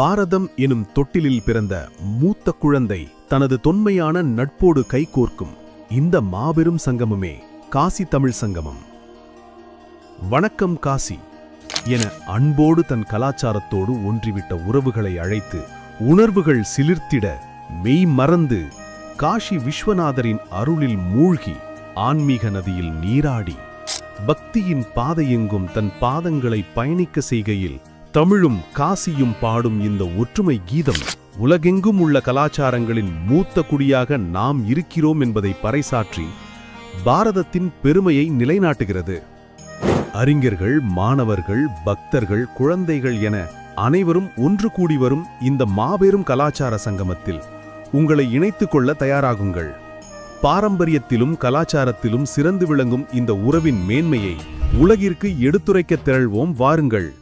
பாரதம் எனும் தொட்டிலில் பிறந்த மூத்த குழந்தை தனது தொன்மையான நட்போடு கைகோர்க்கும் இந்த மாபெரும் சங்கமமே காசி தமிழ் சங்கமம். வணக்கம் காசி என அன்போடு தன் கலாச்சாரத்தோடு ஒன்றிவிட்ட உறவுகளை அழைத்து உணர்வுகள் சிலிர்த்திட மெய் மறந்து காஷி விஸ்வநாதரின் அருளில் மூழ்கி ஆன்மீக நதியில் நீராடி பக்தியின் பாதையெங்கும் தன் பாதங்களை பயணிக்க செய்கையில் தமிழும் காசியும் பாடும் இந்த ஒற்றுமை கீதம் உலகெங்கும் உள்ள கலாச்சாரங்களின் மூத்த குடியாக நாம் இருக்கிறோம் என்பதை பறைசாற்றி பாரதத்தின் பெருமையை நிலைநாட்டுகிறது. அறிஞர்கள் மாணவர்கள் பக்தர்கள் குழந்தைகள் என அனைவரும் ஒன்று கூடி வரும் இந்த மாபெரும் கலாச்சார சங்கமத்தில் உங்களை இணைத்துக் கொள்ள தயாராகுங்கள். பாரம்பரியத்திலும் கலாச்சாரத்திலும் சிறந்து விளங்கும் இந்த உறவின் மேன்மையை உலகிற்கு எடுத்துரைக்க திரள்வோம். வாருங்கள்.